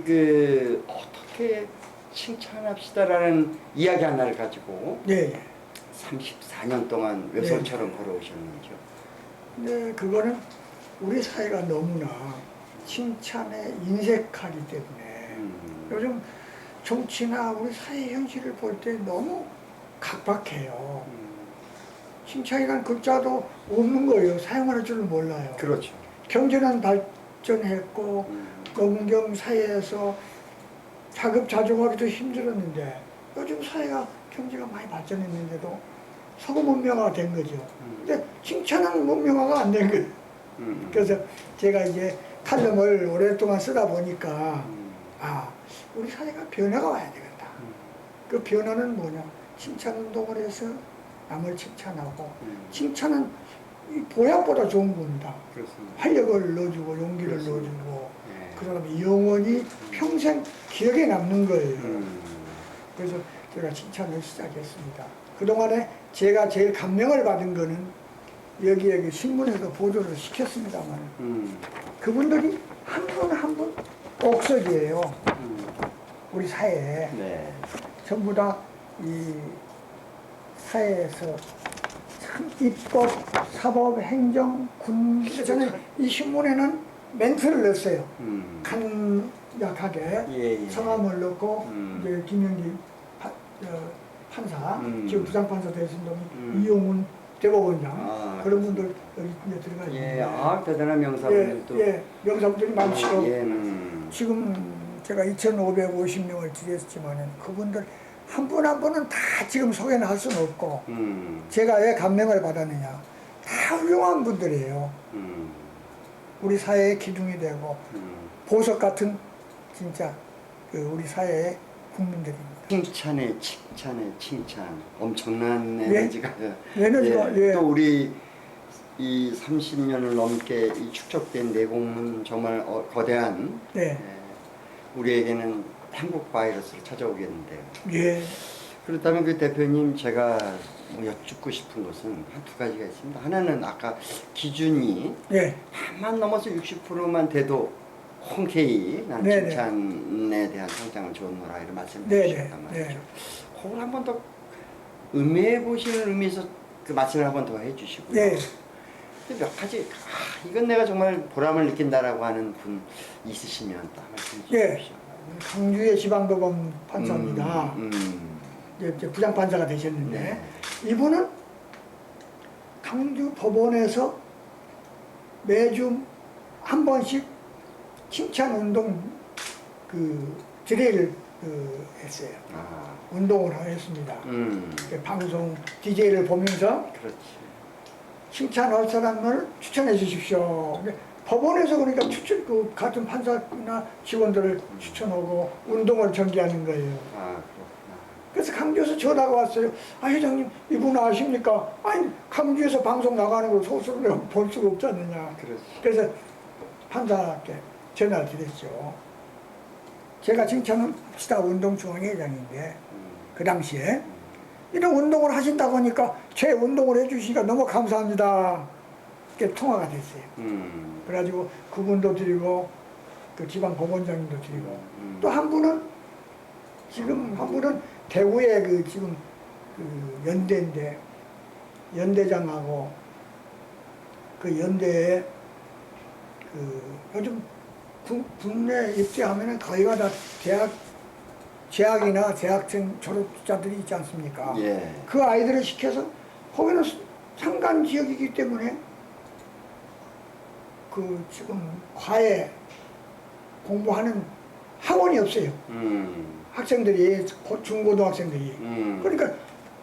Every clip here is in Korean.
이렇게 칭찬합시다라는 이야기 하나를 가지고 네. 34년 동안 외솔처럼 걸어오셨는죠. 근데 그거는 우리 사회가 너무나 칭찬에 인색하기 때문에 음. 요즘 정치나 우리 사회 현실을 볼 때 너무 각박해요. 음. 칭찬이란 글자도 없는 거예요. 사용할 줄을 몰라요. 그렇죠. 경제는 발전했고 음. 농경 사회에서 자급자족하기도 힘들었는데 요즘 사회가 경제가 많이 발전했는데도 서구 문명화가 된 거죠. 음. 근데 칭찬은 문명화가 안 된 거예요. 음. 그래서 제가 이제 칼럼을 오랫동안 쓰다 보니까 음. 아 우리 사회가 변화가 와야 되겠다. 음. 그 변화는 뭐냐? 칭찬 운동을 해서 남을 칭찬하고 음. 칭찬은 이 보약보다 좋은 겁니다. 그렇습니다. 활력을 넣어주고 용기를 그렇습니다. 넣어주고 네. 그러면 영원히 평생 기억에 남는 거예요. 음. 그래서 제가 칭찬을 시작했습니다. 그동안에 제가 제일 감명을 받은 거는 여기 여기 신문에도 보도를 시켰습니다만 음. 그분들이 한 분 한 분 옥석이에요. 음. 우리 사회에 네. 전부 다 이 사회에서 참 입법, 사법, 행정, 군. 그래서 저는 이 신문에는 멘트를 넣었어요. 음. 간략하게 예, 예. 성함을 넣고 음. 이제 김영기 파- 어, 판사, 음. 지금 부장판사 되신 분이 음. 이용훈 대법원장 아, 그런 분들 여기 이제 들어가 있는데 예, 아 대단한 명사분들도. 예, 예, 명사분들이 많죠. 예, 음. 지금 제가 2,550명을 드렸지만은 그분들 한 분 한 분은 다 지금 소개는 할 수는 없고 음. 제가 왜 감명을 받았느냐 다 훌륭한 분들이에요. 음. 우리 사회의 기둥이 되고 음. 보석 같은 진짜 그 우리 사회의 국민들입니다. 칭찬에 칭찬에 칭찬 엄청난 예? 에너지가 에너지가, 예. 또 우리 이 30년을 넘게 이 축적된 내공은 정말 어, 거대한 네, 예, 우리에게는 행복 바이러스를 찾아오겠는데요. 예, 그렇다면 그 대표님 제가 뭐 여쭙고 싶은 것은 한 두 가지가 있습니다. 하나는 아까 기준이 예, 한만 넘어서 60%만 돼도 흔쾌히 난 네네. 칭찬에 대한 성장을 좋노라 이런 말씀을 네네. 해주셨단 말이죠. 네. 그걸 한 번 더 음해해 보시는 의미에서 그 말씀을 한 번 더 해주시고요. 네. 근데 몇 가지 아, 이건 내가 정말 보람을 느낀다라고 하는 분 있으시면 또한 말씀 예. 해주십시오. 강주의 지방법원 판사입니다. 음, 음. 이제 부장판사가 되셨는데 네. 이분은 강주 법원에서 매주 한 번씩 칭찬 운동 그 드레이를 그 했어요. 아, 운동을 했습니다. 음, 그 방송 DJ를 보면서 그렇지. 칭찬할 사람을 추천해 주십시오. 근데 법원에서 그러니까 추천 그 같은 판사나 직원들을 추천하고 운동을 전개하는 거예요. 아, 그래서 강주에서 전화가 왔어요. 아 회장님 이분 아십니까? 아니 강주에서 방송 나가는 걸 소수로 볼 수가 없지 않느냐. 그렇지. 그래서 판사께 전화를 드렸죠. 제가 칭찬은 합시다 운동중앙회장인데 음, 그 당시에 이런 운동을 하신다고 하니까 제 운동을 해주시니까 너무 감사합니다. 이렇게 통화가 됐어요. 음, 그래가지고 그분도 드리고 그 지방 법원장님도 드리고 음. 또한 분은 지금 한 분은 대구에 그 지금 그 연대인데 연대장하고 그 연대에 그 요즘 군, 군내 입대하면은 거의가 다 대학 재학이나 대학생 졸업자들이 있지 않습니까? 예. 그 아이들을 시켜서 거기는 상간 지역이기 때문에 그 지금 과외 공부하는 학원이 없어요. 음, 학생들이 고- 중고등학생들이 음. 그러니까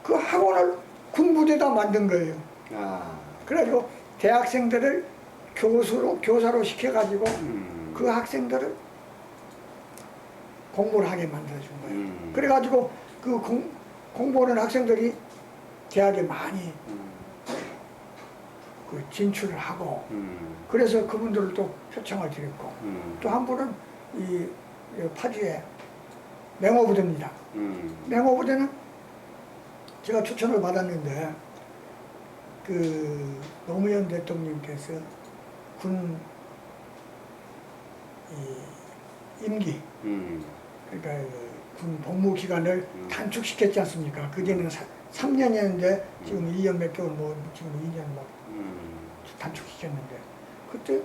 그 학원을 군부대다 만든 거예요. 아, 그래가지고 대학생들을 교수로 교사로 시켜가지고 음. 그 학생들을 공부를 하게 만들어준 거예요. 음. 그래가지고 그 공, 공부하는 학생들이 대학에 많이 음, 그 진출을 하고 음, 그래서 그분들을 또 표창을 드렸고 음, 또 한 분은 이, 이 파주에 맹호부대입니다. 음. 맹호부대는 제가 추천을 받았는데 그 노무현 대통령께서 군 이, 임기 음. 그러니까 그군 복무 기간을 음. 단축시켰지 않습니까? 그게는 3년이었는데 지금 2년 몇 개월 뭐 지금 2년 막 음. 단축시켰는데 그때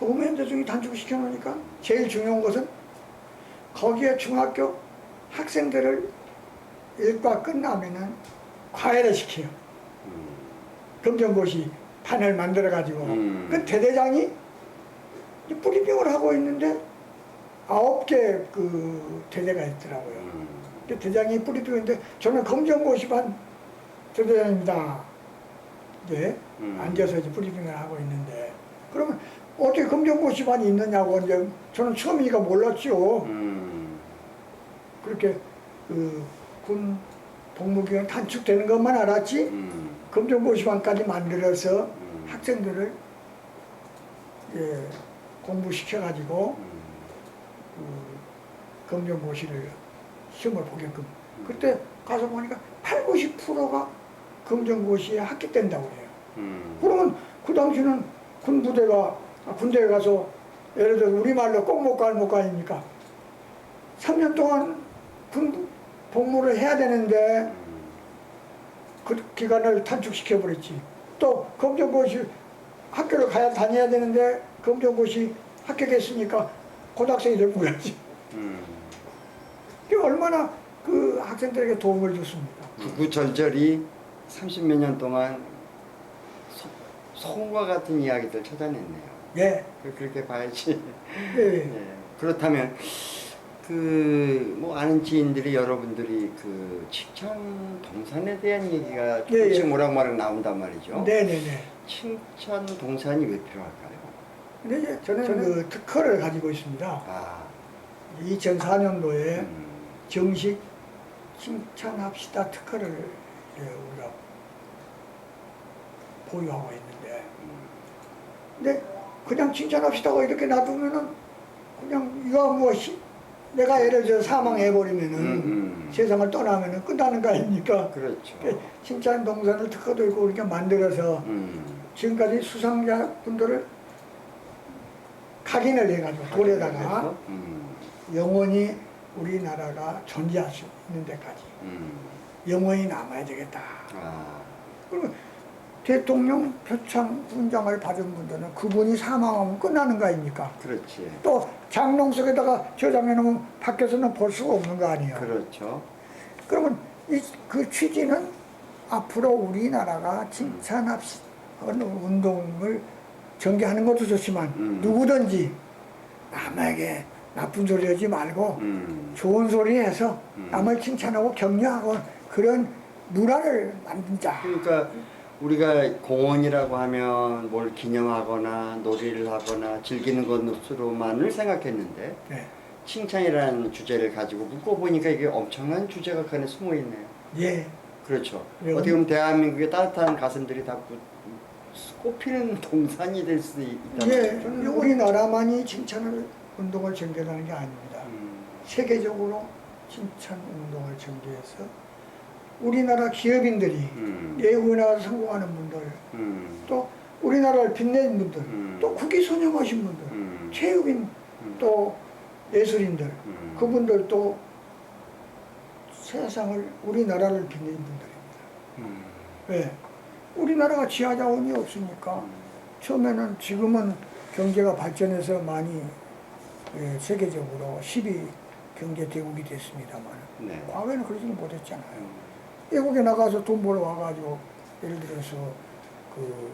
노무현대중이 단축시켜 놓으니까 제일 중요한 것은 거기에 중학교 학생들을 일과 끝나면은 과외를 시켜요. 음. 검정고시 판을 만들어 가지고 음. 그 대대장이 이 뿌리병을 하고 있는데 아홉 개 그 대대가 있더라고요. 음. 근데 대장이 뿌리병인데 저는 검정고시반 대대장입니다. 이제 음. 앉아서 이제 뿌리병을 하고 있는데 그러면 어떻게 검정고시반이 있느냐고 이제 저는 처음이니까 몰랐죠. 음. 그렇게 그 군 복무기간 단축되는 것만 알았지 음. 검정고시반까지 만들어서 음. 학생들을 예, 공부시켜가지고 음. 그 검정고시를 시험을 보게끔 그때 가서 보니까 8, 90%가 검정고시에 합격된다고 그래요. 음. 그러면 그 당시는 군 부대가 아, 군대에 가서 예를 들어 우리말로 꼭못갈못 가니까 3년 동안 군 복무를 해야 되는데 음. 그 기간을 단축시켜 버렸지. 또 검정고시 학교를 가야 다녀야 되는데 검정고시 합격했으니까 고등학생이 되고 가야지. 음. 그게 얼마나 그 학생들에게 도움을 줬습니까? 구구절절이 30몇 년 동안 소, 소금과 같은 이야기들 찾아냈네요. 예, 그- 그렇게 봐야지. 예, 예. 예. 그렇다면 그 뭐 아는 지인들이 여러분들이 그 칭찬 동산에 대한 얘기가 예, 예. 조금씩 오락마락 나온단 말이죠. 네네네. 칭찬 동산이 왜 필요할까요? 근데 이제 저는, 그 특허를 가지고 있습니다. 아, 2004년도에 음, 정식 칭찬합시다 특허를 이제 우리가 보유하고 있는데 음, 근데 그냥 칭찬합시다고 이렇게 놔두면은 그냥 이거 뭐 시- 내가 예를 들어 사망해버리면은 음, 음. 세상을 떠나면은 끝나는 거 아닙니까? 그렇죠. 그 칭찬 동산을 특허도 있고 이렇게 만들어서 음, 지금까지 수상자분들을 각인을 해가지고 돌에다가 음, 영원히 우리나라가 존재할 수 있는 데까지 음, 영원히 남아야 되겠다. 아, 그러면 대통령 표창 훈장을 받은 분들은 그분이 사망하면 끝나는 거 아닙니까? 그렇지. 또 장롱 속에다가 저장해 놓으면 밖에서는 볼 수가 없는 거 아니에요. 그렇죠. 그러면 이, 그 취지는 앞으로 우리나라가 칭찬합시 하는 운동을 전개하는 것도 좋지만 음. 누구든지 남에게 나쁜 소리 하지 말고 음, 좋은 소리 해서 음. 남을 칭찬하고 격려하고 그런 문화를 만들자. 그러니까 우리가 공원이라고 하면 뭘 기념하거나 놀이를 하거나 즐기는 것으로만을 생각했는데 네. 칭찬이라는 주제를 가지고 묶어보니까 이게 엄청난 주제가 그 안에 숨어 있네요. 예. 그렇죠. 예, 어떻게 보면 대한민국의 따뜻한 가슴들이 다 꾸- 꽃피는 동산이 될 수 있다는 예. 우리나라만이 칭찬을 운동을 전개하는 게 아닙니다. 음, 세계적으로 칭찬 운동을 전개해서 우리나라 기업인들이 음, 외국에 나가서 성공하는 분들 음, 또 우리나라를 빛낸 분들 음. 또 국위 선양하신 분들 음, 체육인 음. 또 예술인들 음. 그분들도 세상을 우리나라를 빛낸 분들입니다. 음, 왜? 우리나라가 지하 자원이 없으니까 처음에는 지금은 경제가 발전해서 많이 예, 세계적으로 10위 경제 대국이 됐습니다만 네. 과거에는 그러지는 못했잖아요. 음, 외국에 나가서 돈 벌어 와가지고 예를 들어서 그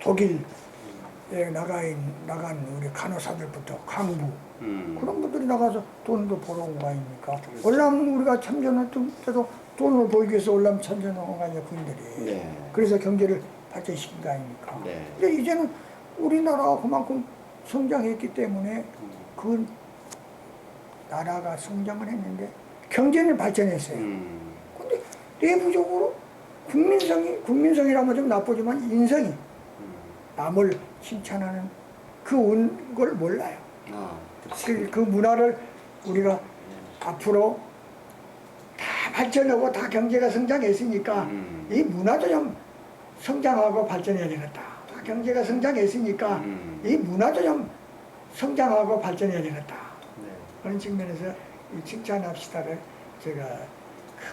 독일에 나가인 나간 우리 간호사들부터 강부 음. 그런 분들이 나가서 돈도 벌어온 거 아닙니까? 월남 우리가 참전했던 때도 돈을 벌기 위해서 월남 참전한 거 아니야 군들이. 네. 그래서 경제를 발전시킨 거 아닙니까? 네. 근데 이제는 우리나라가 그만큼 성장했기 때문에 그 나라가 성장을 했는데 경제는 발전했어요. 음, 근데 내부적으로 국민성이 국민성이라면 좀 나쁘지만 인성이 음. 남을 칭찬하는 그걸 몰라요. 아, 그, 그 문화를 우리가 앞으로 다 발전하고 다 경제가 성장했으니까 음. 이 문화도 좀 성장하고 발전해야 되겠다. 다 경제가 성장했으니까 음. 이 문화도 좀 성장하고 발전해야 되겠다. 네. 그런 측면에서 이 칭찬합시다를 제가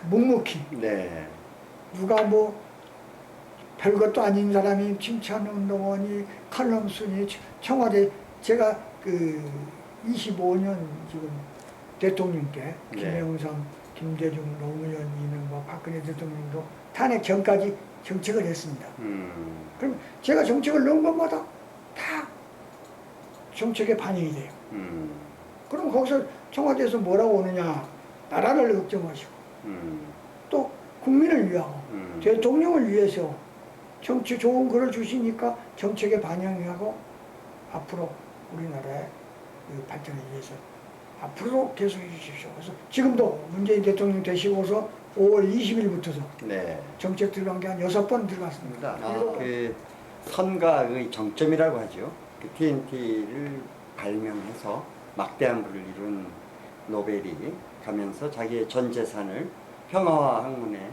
묵묵히 네. 누가 뭐 별것도 아닌 사람이 칭찬운동원이 칼럼순이 청와대 제가 그 25년 지금 대통령께 네. 김영삼, 김대중, 노무현, 이명박, 박근혜 대통령도 탄핵 전까지 정책을 했습니다. 음. 그럼 제가 정책을 넣은 것마다 다 정책에 반영이 돼요. 음. 그럼 거기서 청와대에서 뭐라고 오느냐 나라를 걱정하시고 음. 또 국민을 위하고 음. 대통령을 위해서 정치 좋은 글을 주시니까 정책에 반영하고 앞으로 우리나라의 그 발전을 위해서 앞으로 계속해 주십시오. 그래서 지금도 문재인 대통령 되시고서 5월 20일부터서 네. 정책 들어간 게 한 여섯 번 들어갔습니다. 아, 그 선가의 정점이라고 하죠. 그 TNT를 발명해서 막대한 부를 이룬 노벨이 가면서 자기의 전 재산을 평화와 학문에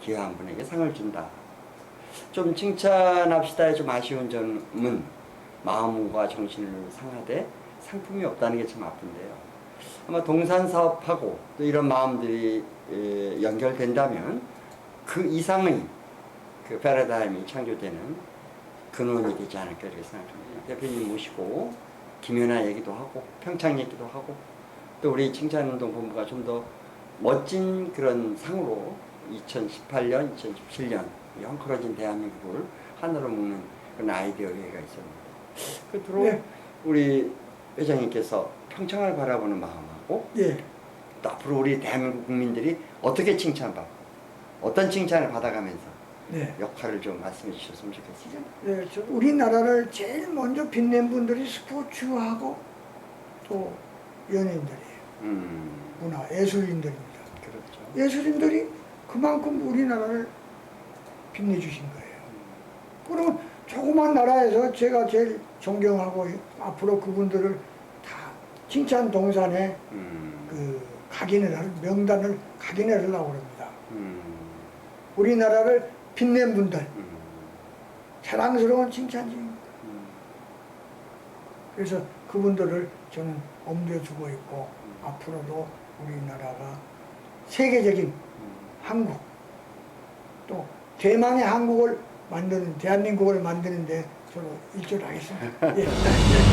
기여한 분에게 상을 준다. 좀 칭찬합시다의 좀 아쉬운 점은 마음과 정신을 상하되 상품이 없다는 게 참 아픈데요. 아마 동산 사업하고 또 이런 마음들이 에, 연결된다면 그 이상의 그 패러다임이 창조되는 근원이 되지 않을까 이렇게 생각합니다. 대표님 모시고 김연아 얘기도 하고 평창 얘기도 하고 또 우리 칭찬운동 본부가 좀 더 멋진 그런 상으로 2018년, 2017년 이 헝클어진 대한민국을 하나로 묶는 그런 아이디어가 있었는데 끝으로 네. 우리 회장님께서 평창을 바라보는 마음하고 예, 또 앞으로 우리 대한민국 국민들이 어떻게 칭찬받고 어떤 칭찬을 받아가면서 네. 역할을 좀 말씀해 주셨으면 좋겠습니다. 네, 저 우리나라를 제일 먼저 빛낸 분들이 스포츠하고 또 연예인들이에요. 음, 문화 예술인들입니다. 그렇죠. 예술인들이 그만큼 우리나라를 빛내주신 거예요. 그러면 조그만 나라에서 제가 제일 존경하고 앞으로 그분들을 다 칭찬 동산에 음, 그 각인을 할 명단을 각인을 하려고 합니다. 음, 우리나라를 빛낸 분들 음, 자랑스러운 칭찬입니다. 음, 그래서 그분들을 저는 엄두에 두고 있고 앞으로도 우리나라가 세계적인 음. 한국 또 대망의 한국을 만드는 대한민국을 만드는데 저는 일조하겠습니다. 예.